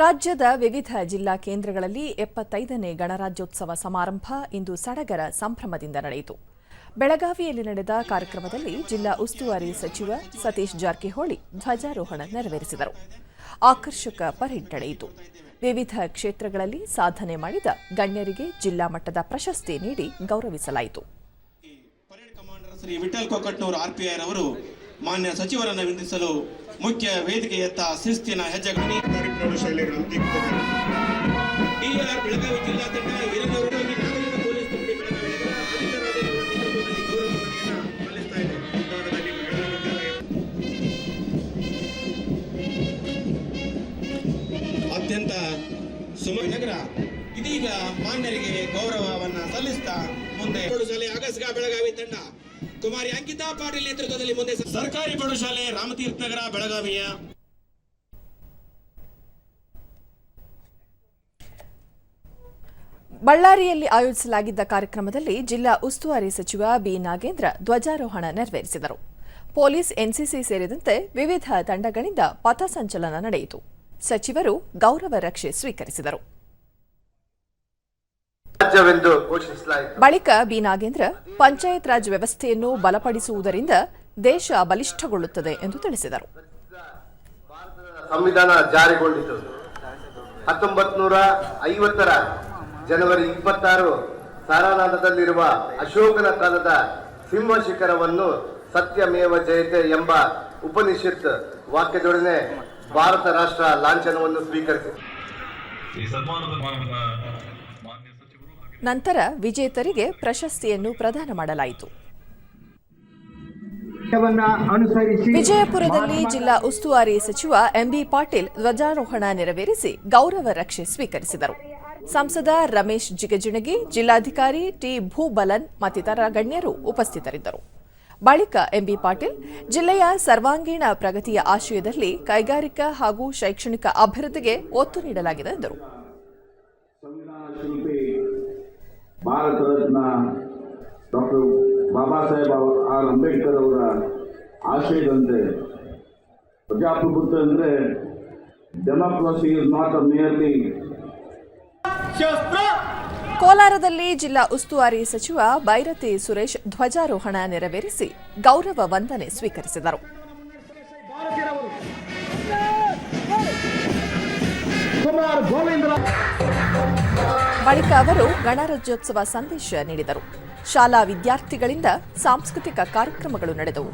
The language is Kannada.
ರಾಜ್ಯದ ವಿವಿಧ ಜಿಲ್ಲಾ ಕೇಂದ್ರಗಳಲ್ಲಿ ಎಪ್ಪತ್ತೈದನೇ ಗಣರಾಜ್ಯೋತ್ಸವ ಸಮಾರಂಭ ಇಂದು ಸಡಗರ ಸಂಭ್ರಮದಿಂದ ನಡೆಯಿತು. ಬೆಳಗಾವಿಯಲ್ಲಿ ನಡೆದ ಕಾರ್ಯಕ್ರಮದಲ್ಲಿ ಜಿಲ್ಲಾ ಉಸ್ತುವಾರಿ ಸಚಿವ ಸತೀಶ್ ಜಾರಕಿಹೊಳಿ ಧ್ವಜಾರೋಹಣ ನೆರವೇರಿಸಿದರು. ಆಕರ್ಷಕ ಪರೇಡ್ ನಡೆಯಿತು. ವಿವಿಧ ಕ್ಷೇತ್ರಗಳಲ್ಲಿ ಸಾಧನೆ ಮಾಡಿದ ಗಣ್ಯರಿಗೆ ಜಿಲ್ಲಾ ಮಟ್ಟದ ಪ್ರಶಸ್ತಿ ನೀಡಿ ಗೌರವಿಸಲಾಯಿತು. ಮಾನ್ಯ ಸಚಿವರನ್ನ ವಿನಂತಿಸಲು ಮುಖ್ಯ ವೇದಿಕೆಯತ್ತ ಶಿಸ್ತಿನ ಹೆಜ್ಜೆಗಳನ್ನು ಡಿಆರ್ ಬೆಳಗಾವಿ ತಂಡ ಅತ್ಯಂತ ಸುಮ ನಗರ. ಇದೀಗ ಮಾನ್ಯರಿಗೆ ಗೌರವವನ್ನ ಸಲ್ಲಿಸ್ತಾ ಮುಂದೆ. ಬೆಳಗಾವಿ ತಂಡ ಕುಮಾರಿ ಅಂಕಿತಾ ಪಾಟೀಲ್ ನೇತೃತ್ವದಲ್ಲಿ ಮುಂದೆ ಸರ್ಕಾರಿ ಪ್ರೌಢಶಾಲೆ ರಾಮತೀರ್ಥ ನಗರ ಬೆಳಗಾವಿಯ. ಬಳ್ಳಾರಿಯಲ್ಲಿ ಆಯೋಜಿಸಲಾಗಿದ್ದ ಕಾರ್ಯಕ್ರಮದಲ್ಲಿ ಜಿಲ್ಲಾ ಉಸ್ತುವಾರಿ ಸಚಿವ ಬಿ. ನಾಗೇಂದ್ರ ಧ್ವಜಾರೋಹಣ ನೆರವೇರಿಸಿದರು. ಪೊಲೀಸ್ ಎನ್ಸಿಸಿ ಸೇರಿದಂತೆ ವಿವಿಧ ತಂಡಗಳಿಂದ ಪಥಸಂಚಲನ ನಡೆಯಿತು. ಸಚಿವರು ಗೌರವ ರಕ್ಷೆ ಸ್ವೀಕರಿಸಿದರು. ಬಳಿಕ ಬಿ. ನಾಗೇಂದ್ರ ಪಂಚಾಯತ್ ರಾಜ್ ವ್ಯವಸ್ಥೆಯನ್ನು ಬಲಪಡಿಸುವುದರಿಂದ ದೇಶ ಬಲಿಷ್ಠಗೊಳ್ಳುತ್ತದೆ ಎಂದು ತಿಳಿಸಿದರು. ಸಂವಿಧಾನ ಜಾರಿಗೊಂಡಿತು. ಹತ್ತೊಂಬತ್ ನೂರ ಐವತ್ತರ ಜನವರಿ ಇಪ್ಪತ್ತಾರು ಸಾರಾನಾಥದಲ್ಲಿರುವ ಅಶೋಕನ ಕಾಲದ ಸಿಂಹ ಶಿಖರವನ್ನು ಸತ್ಯಮೇವ ಜಯತೆ ಎಂಬ ಉಪನಿಷತ್ ವಾಕ್ಯದೊಡನೆ ಭಾರತ ರಾಷ್ಟ್ರ ಲಾಂಛನವನ್ನು ಸ್ವೀಕರಿಸಿತು. ನಂತರ ವಿಜೇತರಿಗೆ ಪ್ರಶಸ್ತಿಯನ್ನು ಪ್ರದಾನ ಮಾಡಲಾಯಿತು. ವಿಜಯಪುರದಲ್ಲಿ ಜಿಲ್ಲಾ ಉಸ್ತುವಾರಿ ಸಚಿವ ಎಂಬಿ ಪಾಟೀಲ್ ಧ್ವಜಾರೋಹಣ ನೆರವೇರಿಸಿ ಗೌರವ ರಕ್ಷೆ ಸ್ವೀಕರಿಸಿದರು. ಸಂಸದ ರಮೇಶ್ ಜಿಗಜಿಣಗಿ ಜಿಲ್ಲಾಧಿಕಾರಿ ಟಿ ಭೂಬಲನ್ ಮತ್ತಿತರ ಗಣ್ಯರು ಉಪಸ್ಥಿತರಿದ್ದರು. ಬಳಿಕ ಎಂಬಿ ಪಾಟೀಲ್ ಜಿಲ್ಲೆಯ ಸರ್ವಾಂಗೀಣ ಪ್ರಗತಿಯ ಆಶಯದಲ್ಲಿ ಕೈಗಾರಿಕಾ ಹಾಗೂ ಶೈಕ್ಷಣಿಕ ಅಭಿವೃದ್ಧಿಗೆ ಒತ್ತು ನೀಡಲಾಗಿದೆ ಎಂದರು ಸಂವಿಧಾನ ಶಿಲ್ಪಿ ಭಾರತ ರತ್ನ ಡಾಕ್ಟರ್ ಬಾಬಾ ಸಾಹೇಬ್ ಆರ್ ಅಂಬೇಡ್ಕರ್ ಅವರ ಆಶಯದಂತೆ ಪ್ರಜಾಪ್ರಭುತ್ವ ಅಂದರೆ democracy is not a merely ಕೋಲಾರದಲ್ಲಿ ಜಿಲ್ಲಾ ಉಸ್ತುವಾರಿ ಸಚಿವ ಬೈರತಿ ಸುರೇಶ್ ಧ್ವಜಾರೋಹಣ ನೆರವೇರಿಸಿ ಗೌರವ ವಂದನೆ ಸ್ವೀಕರಿಸಿದರು. ಕುಮಾರ್ ಗೋವಿಂದ ಬಳಿಕ ಅವರು ಗಣರಾಜ್ಯೋತ್ಸವ ಸಂದೇಶ ನೀಡಿದರು. ಶಾಲಾ ವಿದ್ಯಾರ್ಥಿಗಳಿಂದ ಸಾಂಸ್ಕೃತಿಕ ಕಾರ್ಯಕ್ರಮಗಳು ನಡೆದವು.